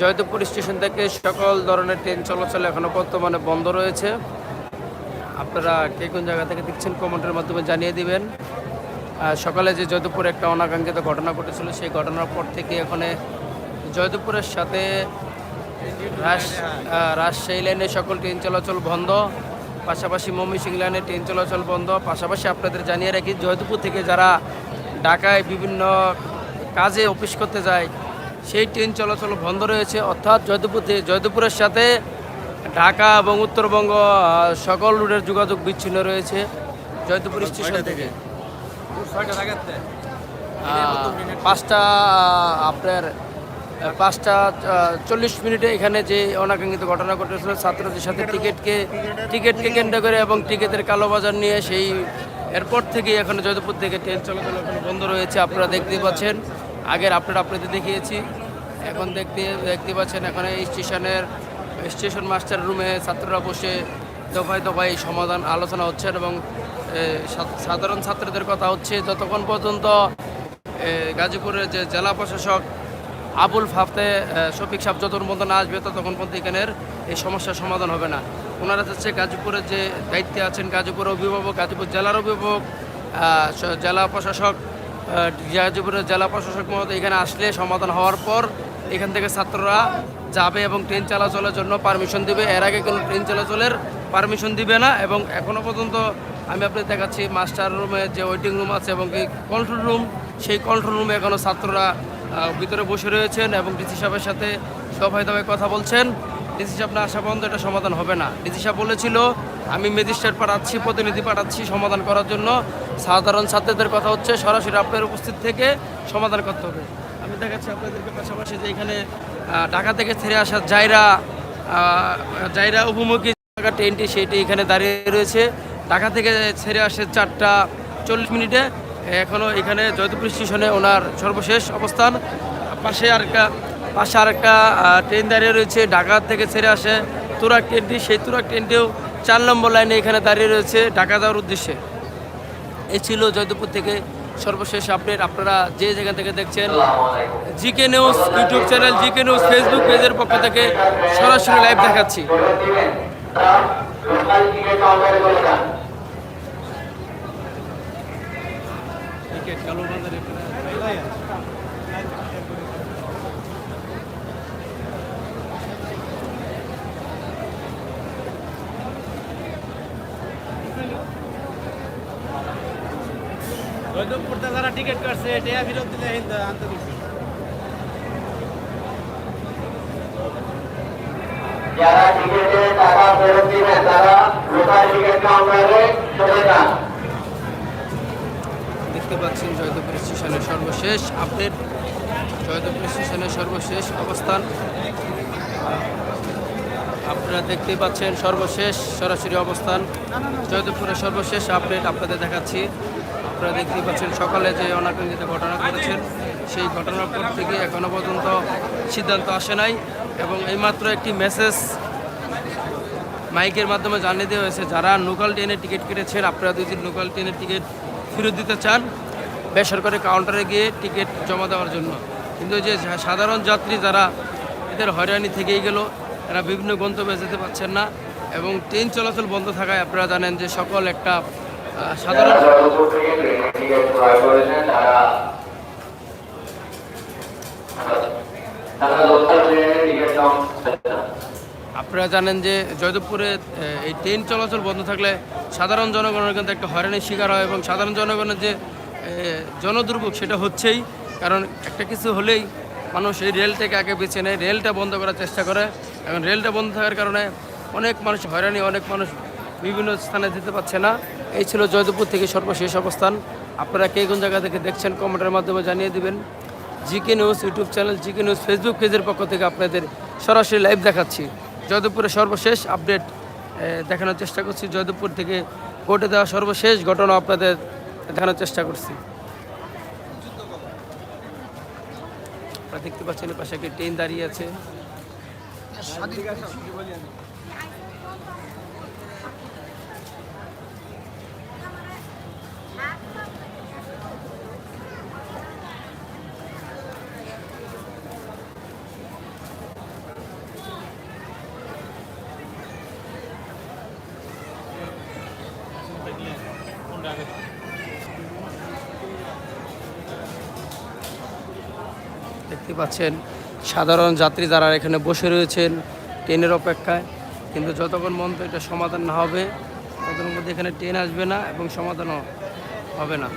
Joydebpur station থেকে সকল ধরনের ট্রেন চলাচল এখনও বর্তমানে বন্ধ রয়েছে। আপনারা কে কোন জায়গা থেকে দেখছেন কমেন্টের মাধ্যমে জানিয়ে দিবেন। সকালে যে জয়দেবপুরে একটা অনাকাঙ্ক্ষিত ঘটনা ঘটেছিল, সেই ঘটনার পর থেকে এখানে জয়দেবপুরের সাথে রাজ রাজশাহী লাইনে সকল ট্রেন চলাচল বন্ধ। পাশাপাশি ময়মনসিংহ লাইনে ট্রেন চলাচল বন্ধ। পাশাপাশি আপনাদের জানিয়ে রাখি, জয়দেবপুর থেকে যারা ঢাকায় বিভিন্ন কাজে অফিস করতে যায় সেই ট্রেন চলাচল বন্ধ রয়েছে। অর্থাৎ জয়দেবপুর থেকে জয়দেবপুরের সাথে ঢাকা এবং উত্তরবঙ্গ সকল রুটের যোগাযোগ বিচ্ছিন্ন রয়েছে। জয়দেবপুর স্টেশন থেকে। পাঁচটা আপনার পাঁচটা চল্লিশ মিনিটে এখানে যে অনাকাঙ্ক্ষিত ঘটনা ঘটেছিল ছাত্রদের সাথে টিকিটকে টিকিটকে কেন্দ্র করে এবং টিকিটের কালোবাজার নিয়ে সেই এয়ারপোর্ট থেকে এখানে জয়দেবপুর থেকে ট্রেন চলাচল বন্ধ রয়েছে। আপনারা দেখতে পাচ্ছেন। আগের আপডেট আপনাদের দেখিয়েছি। এখন দেখতে দেখতে পাচ্ছেন এখানে স্টেশনের, স্টেশন মাস্টার রুমে ছাত্ররা বসে দফায় দফায় সমাধান আলোচনা হচ্ছেন এবং সাধারণ ছাত্রদের কথা হচ্ছে, যতক্ষণ পর্যন্ত গাজীপুরের যে জেলা প্রশাসক আবুল ফাফতে শফিক সাহেব যতক্ষণ পর্যন্ত না আসবে, ততক্ষণ পর্যন্ত এখানের এই সমস্যার সমাধান হবে না। ওনারা হচ্ছে গাজীপুরের যে দায়িত্বে আছেন গাজীপুরের অভিভাবক, গাজীপুর জেলার অভিভাবক জেলা প্রশাসক গাজীপুরের জেলা প্রশাসক মহোদয় এখানে আসলে সমাধান হওয়ার পর এখান থেকে ছাত্ররা যাবে এবং ট্রেন চলাচলের জন্য পারমিশন দিবে। এর আগে কোনো ট্রেন চলাচলের পারমিশন দিবে না এবং এখনও পর্যন্ত আমি আপনাদের দেখাচ্ছি মাস্টার রুমে যে ওয়েটিং রুম আছে এবং কন্ট্রোল রুম, সেই কন্ট্রোল রুমে এখনও ছাত্ররা ভিতরে বসে রয়েছেন এবং ডিসি সাহেবের সাথে দফায় দফায় কথা বলছেন। ডিসি সাহেব না আসা পর্যন্ত এটা সমাধান হবে না। ডিসি সাহেব বলেছিল আমি ম্যাজিস্ট্রেট পাঠাচ্ছি, প্রতিনিধি পাঠাচ্ছি সমাধান করার জন্য। সাধারণ ছাত্রদের কথা হচ্ছে, সরাসরি আপনার উপস্থিত থেকে সমাধান করতে হবে। আমি দেখাচ্ছি আপনাদেরকে পাশাপাশি যে এখানে ঢাকা থেকে ছেড়ে আসা জায়রা জায়রা উপমুখী ট্রেনটি সেইটি এখানে দাঁড়িয়ে রয়েছে। ঢাকা থেকে ছেড়ে আসে চারটা চল্লিশ মিনিটে। এখনও এখানে জয়দেবপুর স্টেশনে ওনার সর্বশেষ অবস্থান। পাশে আরেকটা পাশে আরেকটা ট্রেন দাঁড়িয়ে রয়েছে। ঢাকা থেকে ছেড়ে আসে তুরাক ট্রেনটি। সেই তুরাক ট্রেনটিও চার নম্বর লাইনে এখানে দাঁড়িয়ে রয়েছে ঢাকা যাওয়ার উদ্দেশ্যে। এ ছিল জয়দেবপুর থেকে সর্বশেষ আপডেট। আপনারা যে যেখান থেকে দেখছেন, GK news YouTube channel, GK news Facebook পেজের পক্ষ থেকে সরাসরি লাইভ দেখাচ্ছি। যারা টিকিট কাটছে এটা ফেরত দিলে হিন্দু আনতে দিচ্ছি যারা টিকিটে টাকা ফেরত দিবেন তারা লোকাল টিকিট কাউন্টারে চলে যান। দেখতে পাচ্ছেন জয়দেবপুর স্টেশনের সর্বশেষ আপডেট। জয়দেবপুর স্টেশনের সর্বশেষ অবস্থান। আপনারা দেখতে পাচ্ছেন সর্বশেষ সরাসরি অবস্থান। জয়দেবপুরের সর্বশেষ আপডেট আপনাদের দেখাচ্ছি। আপনারা দেখতে পাচ্ছেন, সকালে যে অনাকাঙ্ক্ষিত ঘটনা ঘটেছেন সেই ঘটনার পর থেকে এখনও পর্যন্ত সিদ্ধান্ত আসে নাই এবং এইমাত্র একটি মেসেজ মাইকের মাধ্যমে জানিয়ে দেওয়া হয়েছে, যারা লোকাল ট্রেনের টিকিট কেটেছেন, আপনারা যদি লোকাল ট্রেনের টিকিট ফেরত দিতে চান, বেসরকারি কাউন্টারে গিয়ে টিকিট জমা দেওয়ার জন্য। কিন্তু যে সাধারণ যাত্রী যারা এদের হয়রানি থেকেই গেল, এরা বিভিন্ন গন্তব্যে যেতে পারছেন না এবং ট্রেন চলাচল বন্ধ থাকায় আপনারা জানেন যে সকল একটা সাধারণ আপনারা জানেন যে জয়দেবপুরে এই ট্রেন চলাচল বন্ধ থাকলে সাধারণ জনগণের কিন্তু একটা হয়রানির শিকার হয় এবং সাধারণ জনগণের যে জনদুর্ভোগ সেটা হচ্ছেই। কারণ একটা কিছু হলেই মানুষ এই রেলটাকে আগে বেছে নেয়, রেলটা বন্ধ করার চেষ্টা করে। এবং রেলটা বন্ধ থাকার কারণে অনেক মানুষ হয়রানি, অনেক মানুষ বিভিন্ন স্থানে যেতে পারছে না। এই ছিল জয়দেবপুর থেকে সর্বশেষ অবস্থান। আপনারা কে কোন জায়গা থেকে দেখছেন কমেন্টের মাধ্যমে জানিয়ে দিবেন। GK news YouTube channel GK news Facebook পেজের পক্ষ থেকে আপনাদের সরাসরি লাইভ দেখাচ্ছি। জয়দেবপুরের সর্বশেষ আপডেট দেখানোর চেষ্টা করছি। জয়দেবপুর থেকে ঘটে দেওয়া সর্বশেষ ঘটনা আপনাদের দেখানোর চেষ্টা করছি। আপনারা দেখতে পাচ্ছেন পাশে একটি ট্রেন দাঁড়িয়ে আছে। দেখতে পাচ্ছেন, সাধারণ যাত্রী যারা এখানে বসে রয়েছেন ট্রেনের অপেক্ষায়। কিন্তু যতক্ষণ মন্ত এটা সমাধান না হবে, ততক্ষণ মধ্যে এখানে ট্রেন আসবে না এবং সমাধানও হবে না।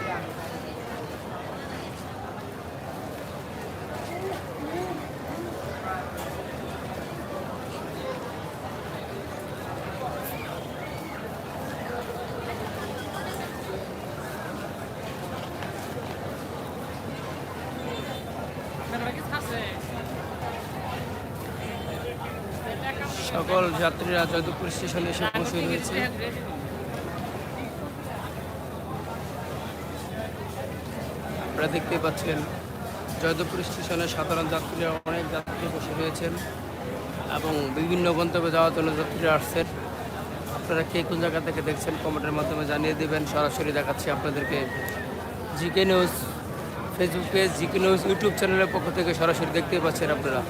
সকল যাত্রীরা জয়দেবপুর স্টেশনে এসে পৌঁছে রয়েছে। আপনারা দেখতে পাচ্ছেন জয়দেবপুর স্টেশনে সাধারণ যাত্রীরা অনেক যাত্রী বসে রয়েছেন এবং বিভিন্ন গন্তব্যে যাওয়ার জন্য যাত্রীরা আসছেন। আপনারা কে কোন জায়গা থেকে দেখছেন কমেন্টের মাধ্যমে জানিয়ে দেবেন। সরাসরি দেখাচ্ছি আপনাদেরকে। GK news Facebook page GK news YouTube চ্যানেলের পক্ষ থেকে সরাসরি দেখতে পাচ্ছেন আপনারা।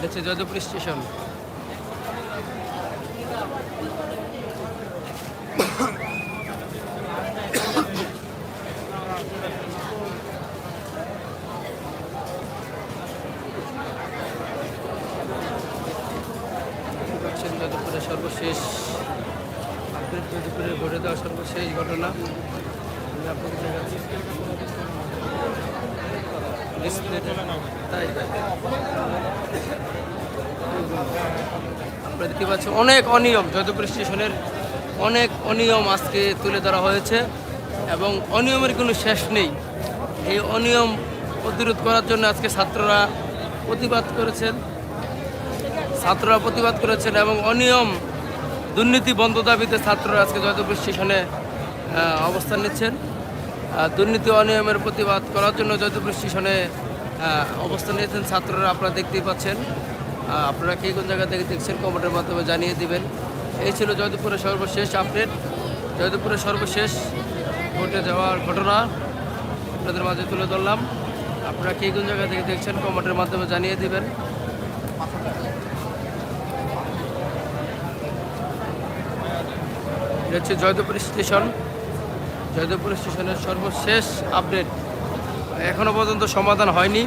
হচ্ছে স্টেশন। সর্বশেষ যদুপুরে ঘটে দেওয়া সর্বশেষ ঘটনা। আপনারা দেখতে পাচ্ছেন, অনেক অনিয়ম জয়দেবপুর স্টেশনের অনেক অনিয়ম আজকে তুলে ধরা হয়েছে এবং অনিয়মের কোনো শেষ নেই। এই অনিয়ম প্রতিরোধ করার জন্য আজকে ছাত্ররা প্রতিবাদ করেছেন। ছাত্ররা প্রতিবাদ করেছেন এবং অনিয়ম দুর্নীতি বন্ধ দাবিতে ছাত্ররা আজকে জয়দেবপুর স্টেশনে অবস্থান নিচ্ছেন। দুর্নীতি অনিয়মের প্রতিবাদ করার জন্য জয়দেবপুর স্টেশনে অবস্থান নিয়েছেন ছাত্ররা। আপনারা দেখতেই পাচ্ছেন। আপনারা কে কোন জায়গা থেকে দেখছেন কমেন্টের মাধ্যমে জানিয়ে দিবেন। এই ছিল জয়দেবপুরের সর্বশেষ আপডেট। জয়দেবপুরের সর্বশেষ ঘটে যাওয়ার ঘটনা আপনাদের মাঝে তুলে ধরলাম। আপনারা কে কোন জায়গা থেকে দেখছেন কমেন্টের মাধ্যমে জানিয়ে দিবেন। এটা হচ্ছে জয়দেবপুর স্টেশন। জয়দেবপুর স্টেশনের সর্বশেষ আপডেট এখনও পর্যন্ত সমাধান হয়নি।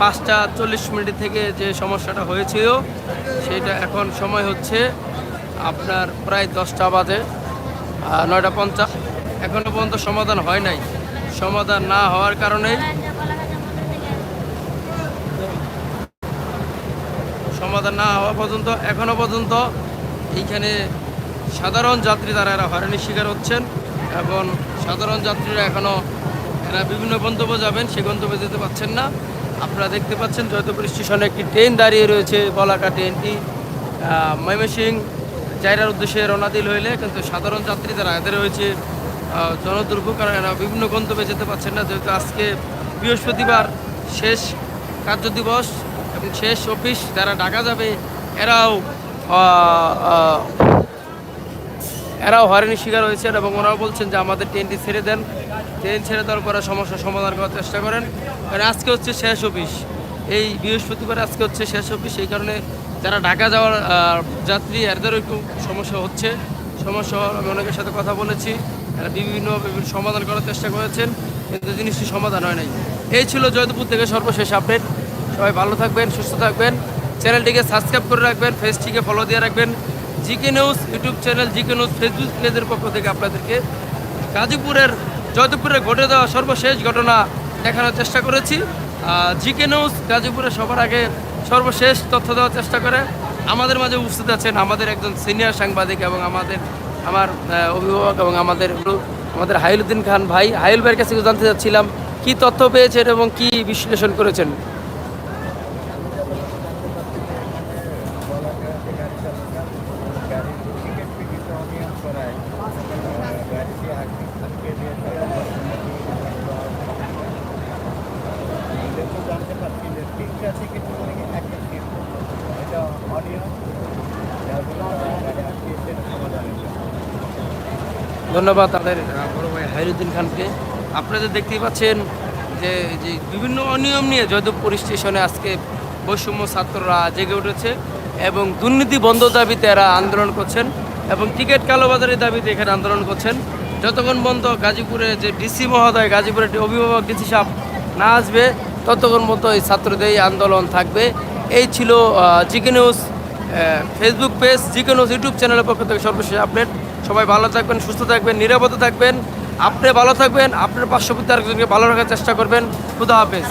পাঁচটা চল্লিশ মিনিট থেকে যে সমস্যাটা হয়েছিল, সেটা এখন সময় হচ্ছে আপনার প্রায় দশটা বাজে নয়টা পঞ্চাশ। এখনও পর্যন্ত সমাধান হয় নাই। সমাধান না হওয়ার কারণে সমাধান না হওয়া পর্যন্ত এখনও পর্যন্ত এইখানে সাধারণ যাত্রী তারা এরা হয়রানির শিকার হচ্ছেন এবং সাধারণ যাত্রীরা এখনও এরা বিভিন্ন গন্তব্যে যাবেন, সে গন্তব্যে যেতে পারছেন না। আপনারা দেখতে পাচ্ছেন জয়দেবপুর স্টেশনে একটি ট্রেন দাঁড়িয়ে রয়েছে, বলাকা ট্রেনটি। ময়মনসিং জায়গার উদ্দেশ্যে রওনা দিল হইলে, কিন্তু সাধারণ যাত্রী তারা এদের রয়েছে জনদুর্ভোগ কারণ এরা বিভিন্ন গন্তব্যে যেতে পারছেন না। যেহেতু আজকে বৃহস্পতিবার শেষ কার্য দিবস এবং শেষ অফিস, যারা ঢাকা যাবে, এরাও এরাও হয়রানির শিকার হয়েছেন এবং ওরাও বলছেন যে আমাদের ট্রেনটি ছেড়ে দেন। ট্রেন ছেড়ে দেওয়ার পরে সমস্যার সমাধান করার চেষ্টা করেন। কারণ আজকে হচ্ছে শেষ অফিস। এই বৃহস্পতিবার আজকে হচ্ছে শেষ অফিস। এই কারণে যারা ঢাকা যাওয়ার যাত্রী এদেরও একটু সমস্যা হচ্ছে। সমস্যা আমি অনেকের সাথে কথা বলেছি। এরা বিভিন্ন সমাধান করার চেষ্টা করেছেন, কিন্তু জিনিসটি সমাধান হয় নাই। এই ছিল জয়দপুর থেকে সর্বশেষ আপডেট। সবাই ভালো থাকবেন, সুস্থ থাকবেন। চ্যানেলটিকে সাবস্ক্রাইব করে রাখবেন, ফেসটিকে ফলো দিয়ে রাখবেন। GK news YouTube channel GK news Facebook পেজের পক্ষ থেকে আপনাদেরকে গাজীপুরের, জয়দেবপুরে ঘটে দেওয়া সর্বশেষ ঘটনা দেখানোর চেষ্টা করেছি। জিকে নিউজ গাজীপুরে সবার আগে সর্বশেষ তথ্য দেওয়ার চেষ্টা করে। আমাদের মাঝে উপস্থিত আছেন আমাদের একজন সিনিয়র সাংবাদিক এবং আমাদের, আমার অভিভাবক এবং আমাদের আমাদের হাইলুদ্দিন খান ভাই। হাইল ভাইয়ের কাছে জানতে চাচ্ছিলাম, কি তথ্য পেয়েছেন এবং কি বিশ্লেষণ করেছেন? ধন্যবাদ তাদের বড় ভাই হাইরুদ্দিন খানকে। আপনাদের দেখতেই পাচ্ছেন যে যে বিভিন্ন অনিয়ম নিয়ে জয়দেবপুর স্টেশনে আজকে বৈষম্য ছাত্ররা জেগে উঠেছে এবং দুর্নীতি বন্ধ দাবিতে এরা আন্দোলন করছেন এবং টিকিট কালোবাজারের দাবিতে এখানে আন্দোলন করছেন। যতক্ষণ বন্ধ গাজীপুরে যে ডিসি মহোদয় গাজীপুরের অভিভাবক ডিসি সাহেব না আসবে, ততক্ষণ পর্যন্ত এই ছাত্রদের আন্দোলন থাকবে। এই ছিল GK news Facebook page, GK news YouTube চ্যানেলের পক্ষ থেকে সর্বশেষ আপডেট। সবাই ভালো থাকবেন, সুস্থ থাকবেন, নিরাপদে থাকবেন। আপনি ভালো থাকবেন, আপনার পার্শ্ববর্তী আরেকজনকে ভালো রাখার চেষ্টা করবেন। খুদা হাফেজ।